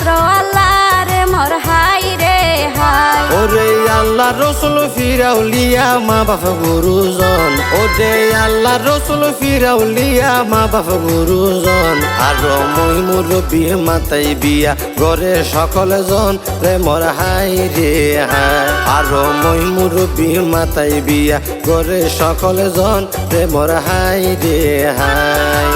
একমাত্র আল্লাহ রে মোর মা বাপ গুরুজন। ওরে আল্লাহ রসুল ফিরাউলিয়া, মা বাপ গুরুজন। আর মই মুরব্বী মাতাই বিয়া ঘরে সকল জন রে মোর হাই রে হাই। আর মই মুরব্বী মাতাই বিয়া ঘরে সকল জন রে মোর হাই রে হাই।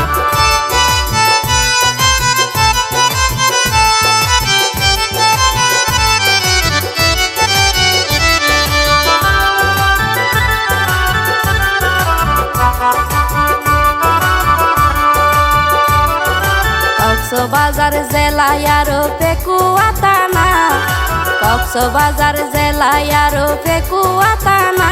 কক্সবাজার জেলায় আরও পেকুয়া তানা কক্সবাজার জেলায় আরও পেকুয়া তানা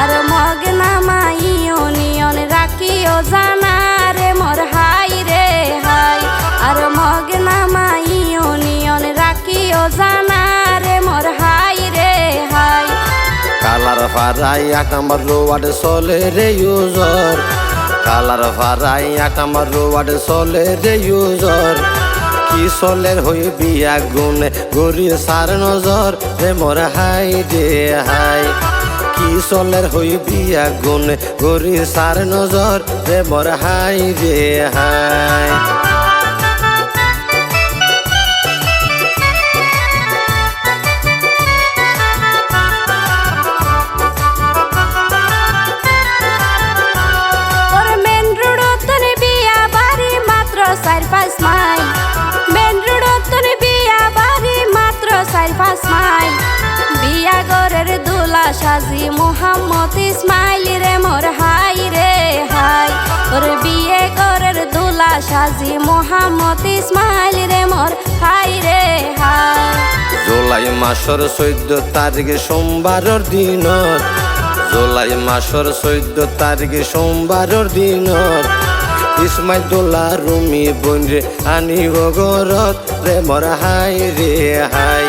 আর মগনামা ইউনিয়ন রাখিও জানা রে মোর হাই রে হাই। আর মগনামা ইউনিয়ন রাখিও জানা রে মোর হাই রে হাই। কালার ফারাই এক নম্বর চলে রে ইউজর। কালার ভাড়াই নম্বর রোয়াড চলে রে ইউজর কি চলের হই বিয়া গুনে গরি সার নজর রে মোর হাই দে হাই। কি চলের হই বিয়া গুনে গরি সার নজর রে মোর হাই রে হাই। সাজি মোহাম্মদ ইসমাইল রে, মোর হাই রে, হাই। ওর বিয়ে গরের দুলা সাজি মোহাম্মদ ইসমাইল রে, মোর হাই রে, হাই। জুলাই মাসর চৈদ্দ তারিখে সোমবারর দিনত, জুলাই মাসর চৈদ্দ তারিখে সোমবারর দিনত ইসমাইদুল্লাহ রুমি বনরে আনিব গরত রে, মর হাই রে, হাই।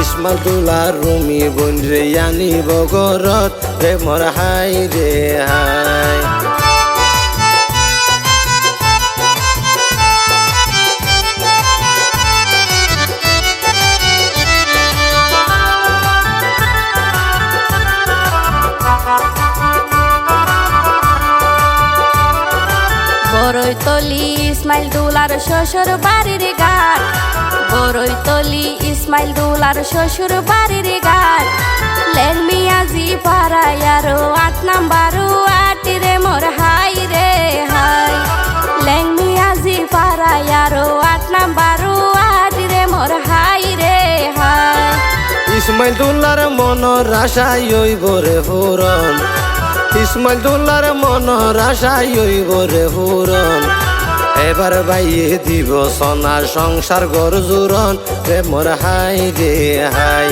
ইসমাইদুল্লাহ রুমি বনরে আনিব গরত রে মর হাই রে হাই। বরৈতলি ইসমাইল দুলার শ্বশুর বাড়ির গান বরৈতলি ইসমাইল দুলার শ্বশুর বাড়ির গান লেরমিয়াজি পাড়ায় আরও আট নাম্বার আট রে মোর হাই রে হাই। লেংমিয়াজি পাড়ায় আরও আট নাম্বার আট রে মোর হাই রে হাই। ইসমাইলদুল্লার মনৰ আশাই ঐবরে ফুরন ইসমাইলদুল্লার মনৰ আশাই ঐবরে ফুরন এবার বাইয়ে দিব সোনা সংসার গর জোরন, রে মোর হাই রে হাই।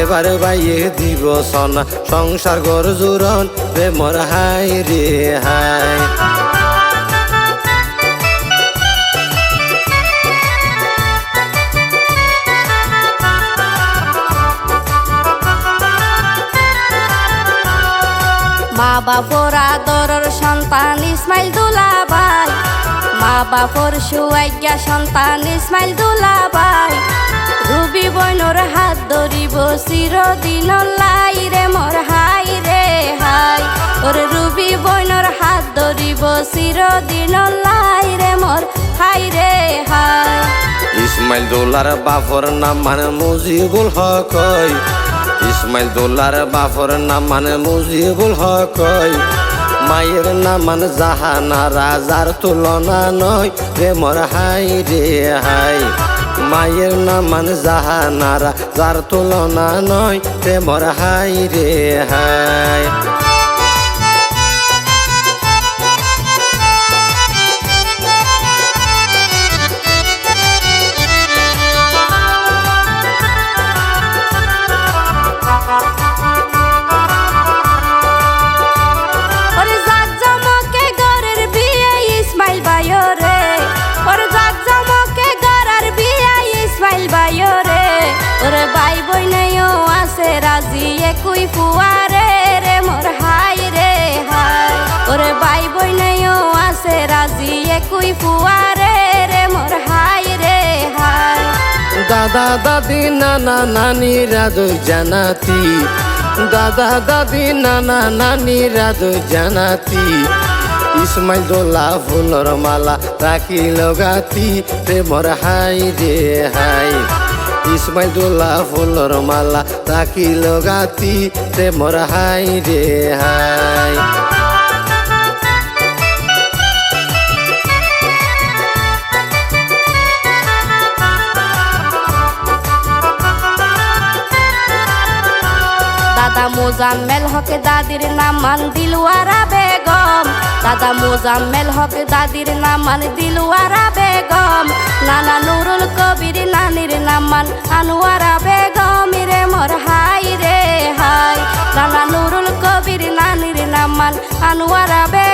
এবার বাইয়ে দিব সোনা সংসার গর জোরন, রে মোর হাই রে হাই। মা বাপর আদরের সন্তান ইসমাইল দুলাবাই মা বাপর সুয়াজ্ঞা সন্তান ইসমাইল দুলাবাই রুবি বইনর হাত ধরিব, চিরদিন লাই রে মোর হাই রে হাই ওর রুবি বইনর হাত ধরিব, চিরদিন লাই রে মোর হাই রে হাই ইসমাইল দোলার বাপর নাম মানে মুজিবুল হক। ইসমাইল দোলার বাপর নাম মানে মুজিবুল হক। মায়ের নামান মানে জাহানা, রাজার তুলনা নয়। রে মর হাই রে হাই, মায়ের নামান মানে জাহানা, রাজার তুলনা নয়। রে মর হাই রে হাই। দাদা নানা নানি রাজু জানাতি। দাদা, দাদি, নানা নানি রাজু জানাতি। ইসমাইল দোলা ফুলর মালা রাখি লগাতি। প্রেমর হাই রে হাই। ইসমাইল দোলা ফুলর মালা রাখি লগাতি। প্রেমর হাই রে হাই। মোজাম্মেল হক দাদির নাম মান দিলুয়ারা বেগম। দাদা মোজাম্মেল হক দাদির নাম মান দিলুয়ারা বেগম। নানা নুরুল কবির নানির নাম মান আনোয়ারা বেগম। রে মোর হাই রে হাই। নানা নুরুল কবির নানির নাম মান আনোয়ারা বেগম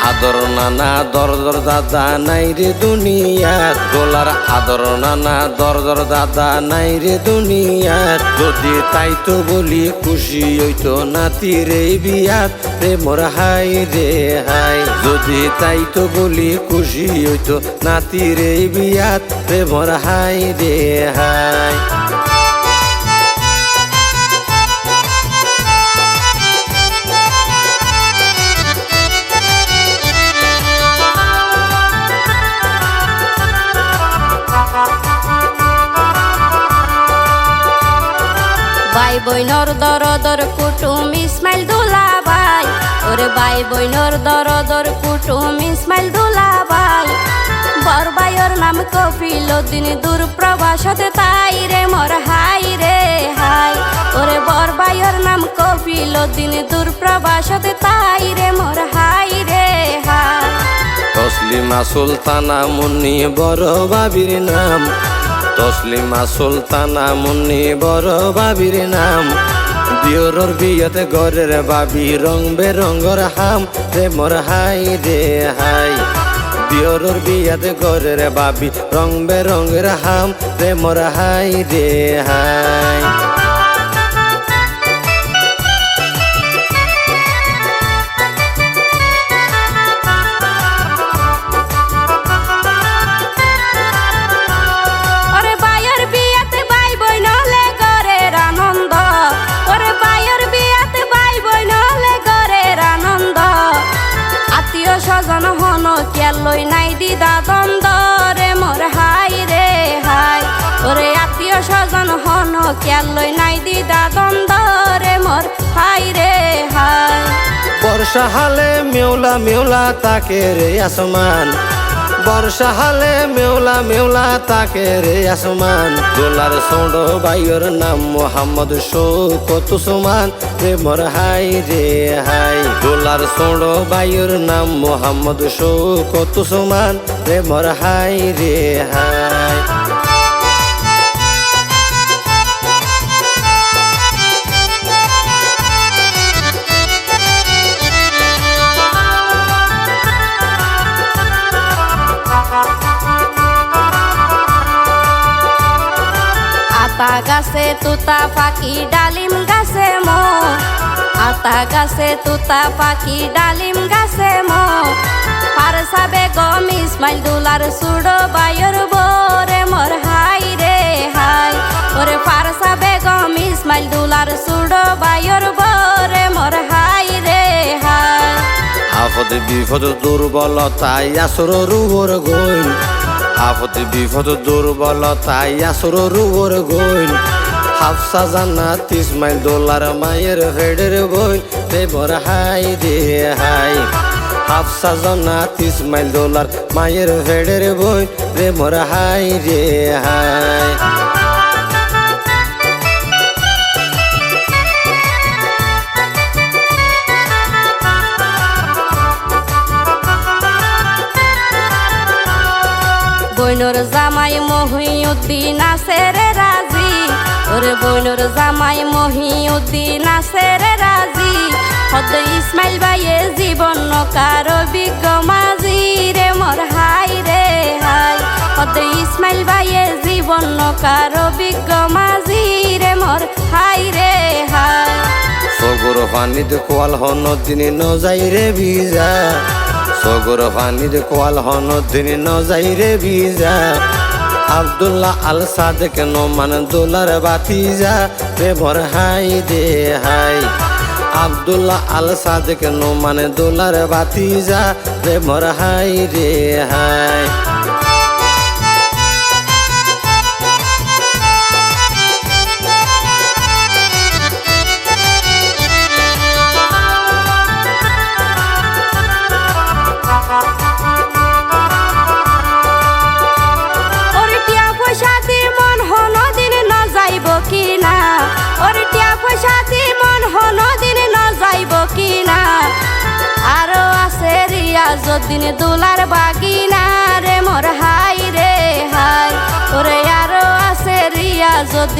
আদর নানা দর দর দাদা নাই রে দুনিয়ার ডোলার আদর নানা দর দর দাদা নাই রে দুনিয়ার যদি তাই তো বলি খুশি হইতো নাতি রে বিয়াত। রে মোর হাই রে হাই। যদি তাই তো বলি খুশি হইতো নাতি রে বিয়াত। রে মোর হাই রে হাই। ভাই বইনর দর দর কুটুম ইসমাইল দুলা ভাই ওরে ভাই বইনর দর দর কুটুম ইসমাইল দুলা ভাই বর ভাইয়ের নাম কপিল দিন দূর প্রবাসতে তাই রে, মোর হাই রে হাই। ওরে বর ভাইয়ের নাম কপিল দিন দূর প্রবাসতে তাই রে, মোর হাই রে হাই। তসলিমা সুলতানা মুন্নি বড় বাবির নাম। তসলিমা সুলতানা মুন্নি বড় বাবির নাম। দিওরর বিয়েতে গরের বাবি রং বেরঙ্গর হাম। রে মোর হাই রে হাই। দিওরর বিয়াতে গরের বাবি রং বেরঙ্গের হাম। রে মোর হাই রে হাই। কেলই নাই দিদা দ্বন্দ্ব রে মোর হাই রে হাই বর্ষা হালে মেওলা মেওলা তাকে রে আসমান। বর্ষা হালে মেওলা মেওলা তাকে রে আসমান। দোলার সোঁড় বাইয়ের নাম মোহাম্মদ শোকত সুমান রে মোর হাই রে হাই দোলার সোঁড় বাইয়ের নাম মোহাম্মদ শোকত সুমান রে মোর হাই রে হাই আতা গাছে তুতা পাখি, ডালিম গাছে মো। আতা গাছে তুতা পাখি, ডালিম গাছে মো। পারসা বেগম ইসমাইল দুলার সুড়ো বায়ুর বোরে, মোর হাই রে হাই। ওরে পারসা বেগম ইসমাইল দুলার সুড়ো বায়ুর বোরে, মোর হাই রে হাই। আপদ বিপদ দুর্বলতাই আসর রুবর গইন আপদ বিপদ দুর্বলতাই আসর রুবর গইল হাফসা জান্নাত ইসমাইল দোলার মায়ের ফেডের বই দেবর হাই রে হাই। হাফসা জান্নাত ইসমাইল দোলার মায়ের ফেডের বই দেবর হাই রে হাই। বইনর জামাই মহিউদ্দিন আছে রাজি। ওরে বইনর জামাই মহিউদ্দিন আছে রাজি। হদ ইসমাইল ভাইয়ে জীবন নকার বিজ্ঞ মাঝি রে, মোর হাই রে হাই। হদ ইসমাইল ভাইয়ে জীবন নকার বিজ্ঞ মাঝি রে, মোর হাই রে হাই। সগর পানিতে কোয়াল হন দিনে ন যাই রে ভিজা সগর ফানির কোয়াল হন, দিন ন যাই রে বিজা আবদুল্লাহ আল সাদেক নোমান দোলার বাতিজা, রে ভর হাই দে হাই। আবদুল্লাহ আল সাদেক নোমান দোলার বাতিজা, রে ভর হাই রে হাই।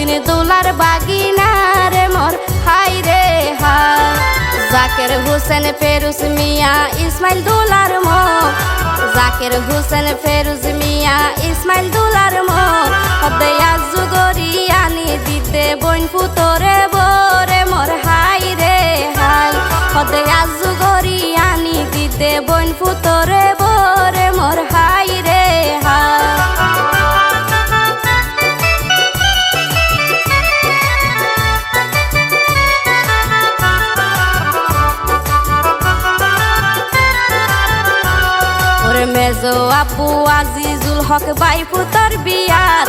যদিন দোলার বাগিনা রে মোর হাই রে হাই জাকের হোসেন ফেরুস মিয়া, ইসমাইল দোলার মো। জাকের হোসেন ফেরুজ মেজো আব্বু আজিজুল হক বাই ফুতর বিয়াত।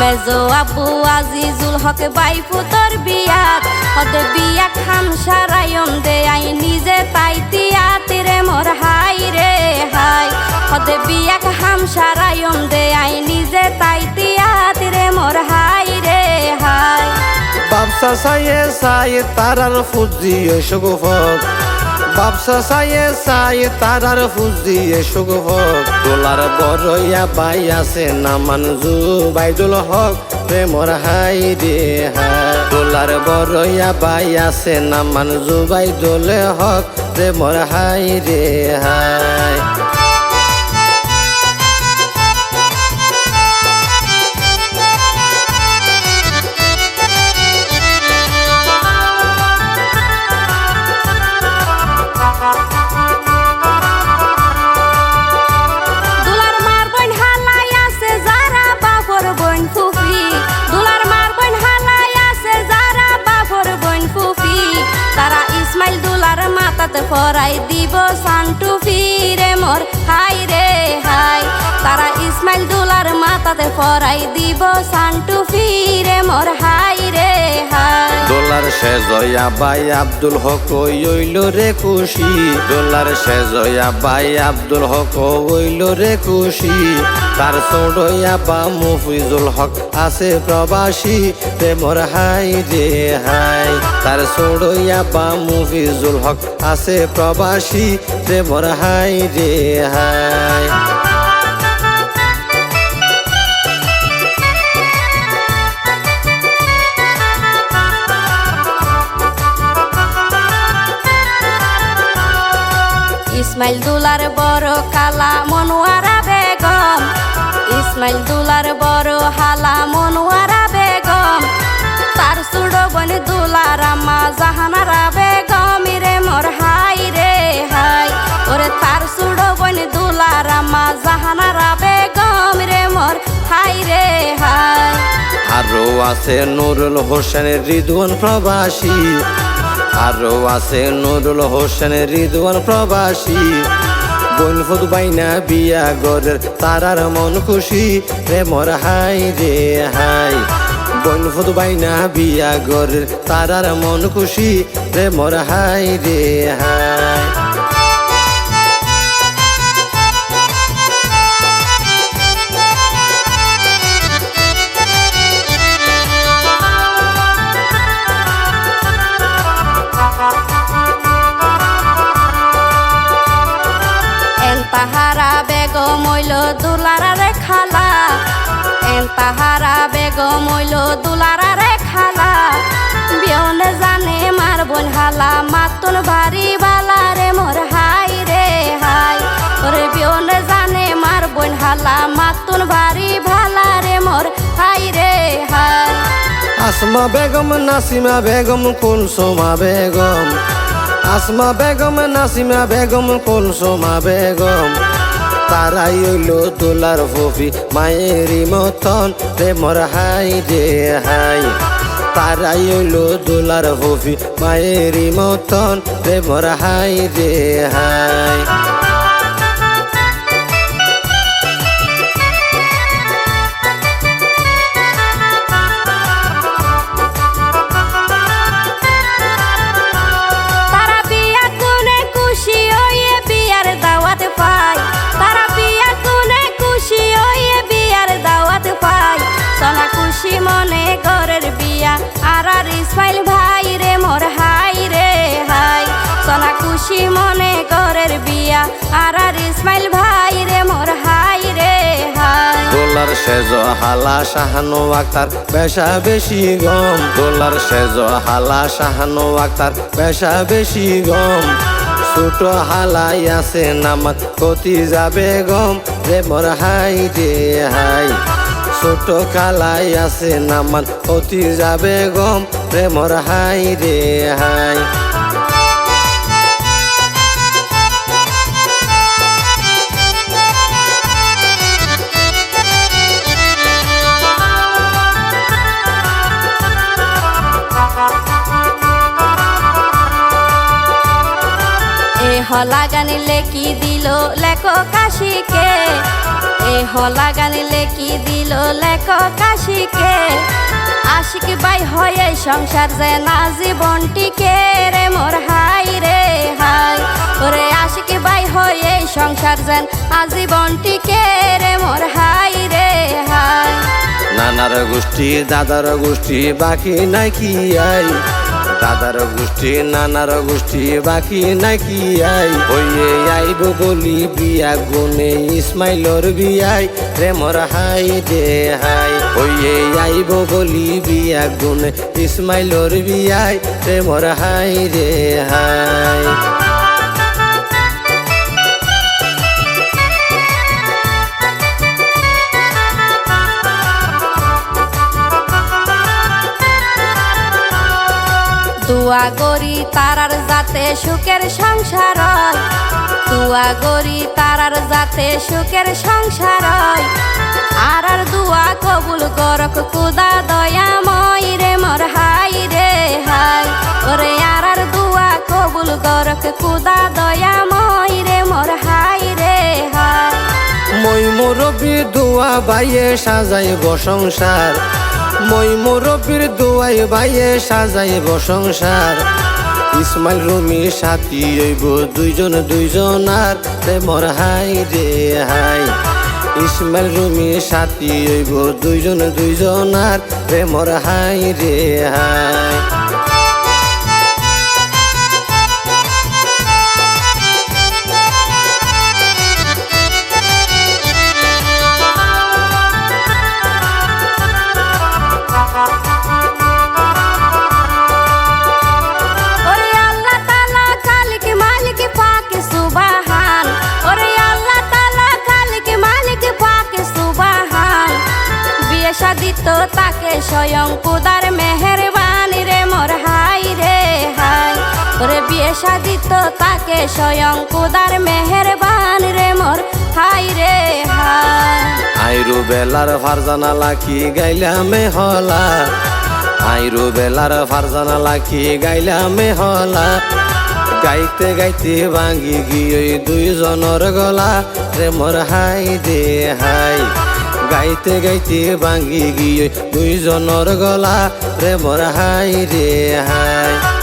মেজো আব্বু আজিজুল হক বাই ফুতর বিয়াত। হদে বিয়া খাম সারায়ম দে আই নিজে তাই তিয়াতে রে মোর হাই রে হাই। হদে বিয়া খাম সারায়ম দে আই নিজে তাই তিয়াতে রে মোর হাই রে হাই। বাপসা সায়ে সায়ে তারার ফুজি সুগফক বাপসা সায়ে সায়ে তারার সুখ সুগফক দোলার বড়ইয়া বাই আছে নামান জুবাইদুল হক, প্রেমর হাই রে হাই। দোলার বড়ইয়া বাই আছে নামান জুবাইদুল হক, প্রেমর হাই রে হাই। ডলার সেজয়া বাই আব্দুল হক ওইল রে খুশি। ডলার সেজয়া বাই আব্দুল হক ওইল রে খুশি। তার সোডয়া বা মুফিজুল হক আছে প্রবাসী। প্রেমর হাই রে হাই। তার সোডয়া বা মুফিজুল হক আছে প্রবাসী। প্রেমর হাই রে হাই। ইসমাইল দুলার বড় কালা মনোয়ারা বেগম। ইসমাইল দুলার বড় হালা মনোয়ারা বেগম। তার সুড়ো বনি দুলার মা জাহানারা আরও আছে নুরুল হোসেন রিদওয়ান প্রবাসী। আরও আছে নুরুল হোসেন রিদওয়ান প্রবাসী। বনফুদ বাইনা বিয়া গরের তারার মন খুশি। রে মোর হাই রে হাই। বনফুদ বাইনা বিয়া গরের তারার মন খুশি। রে মোর হাই রে হাই। তাহারা বেগম হইল দুলারারে খালা। বিয়নে জানে মার বোন হালা, মাতুন ভারি বালা রে মোর হাই রে হাই। ওরে বিয়নে জানে মার বোন হালা, মাতুন ভারি ভালা রে মোর হাই রে হাই। আসমা বেগম, নাসিমা বেগম কুলসুমা বেগম? আসমা বেগম, নাসিমা বেগম কলসমা বেগম? তারাই হইল তোলার ফফি মায়েরই মতন প্রেমর হাই রে হাই। তারাই হইল দোলার ভবি। মায়েরই মতন প্রেমর হাই রে হাই। ঘরের বিয়া। আর আর ইসমাইল ভাই রে, মোর হাই রে, হাই। সোনা খুশি মনে ঘরের বিয়া। আর আর ইসমাইল ভাই রে, মোর হাই রে, হাই। দোলার সেজ হালা শাহানো আক্তার, বেশা বেশি গম। দোলার সেজ হালা শাহানো আক্তার, বেশা বেশি গম। ছোট হালাই আছে নামাত কতি যাবে গম। রে মোর হাই রে, হাই। ছোট কালাই আছে নামাত অতি যাবে গম রে মোর হাই রে হাই। হলা গানিলে কি দিল লেখো কাশিকে এ হলা গানিলে কি দিল লেখো কাশিকে আশিক বাই হয়ে সংসার যে না জীবনটিকে রে মোর হাই রে হাই। ওরে আশিক বাই হয়ে সংসার যেন আজীবনটিকে রে মোর হাই রে হাই। নানার গোষ্ঠী, দাদার গোষ্ঠী, বাকি নাই কি দাদার গোষ্ঠী, নানার গোষ্ঠী, বাকি নাকি আই? হইয়ে আইব বলি, বিয়া গুনে ইসমাইলর বিয়াই। প্রেমর হাই দে হাই। হইয়ে আইব বলি, বিয়া গুনে ইসমাইলর বিয়াই। প্রেমর হাই রে হাই। দুয়া গরি তারার যাতে সুখের সংসার তুয়া দুয়া গরি তারার যাতে সুখের সংসার আর আর দুয়া কবুল করক কুদা দয়া দয়াময় রে মর হাই রে হাই। ওরে আর আর দুয়া কবুল করক কুদা দয়াময় মই মুরব্বীর দোয়া বাইয়ে সাজাইব সংসার। মই মুরব্বীর দোয়াই বাইয়ে সাজাইব সংসার। ইসমাইল, রুমি, সাথী হইব দুইজন দুইজন আর প্রেমর হাই রে হাই। ইসমাইল, রুমি, সাথী হইব দুইজন দুইজন আর প্রেমর হাই রে হাই। বেলার ফারজানা লাখি গাইলামে হলা? আইরু বেলার ফারজানা লাখি গাইলামে হলা? গাইতে গাইতে ভাঙি গিয়ে দুইজনের গলা। রে মোর হাই দে হাই। গাইতে গাইতে ভাঙি গিয়ে দুইজনের গলা। রে মোর হাই রে হাই।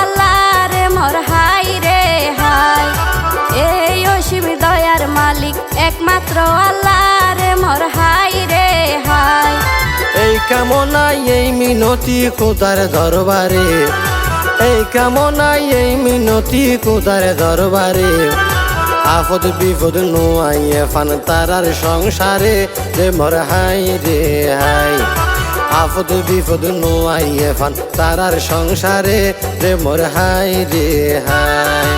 আল্লাহ রে মোর হাই রে হাই। এই অসীম দয়ার মালিক একমাত্র আল্লাহ রে মোর হাই রে হাই। এই কামনাই এই মিনতি খোদার দরবারে। এই কামনাই এই মিনতি খোদার দরবারে। আফদ বিপদ নোয়াইয়ে ফান তারার সংসারে রে মোর হাই রে হাই। আফদ বিপদ নোয়াইয়ে ফান তারার সংসারে রে মোর হাই রে হাই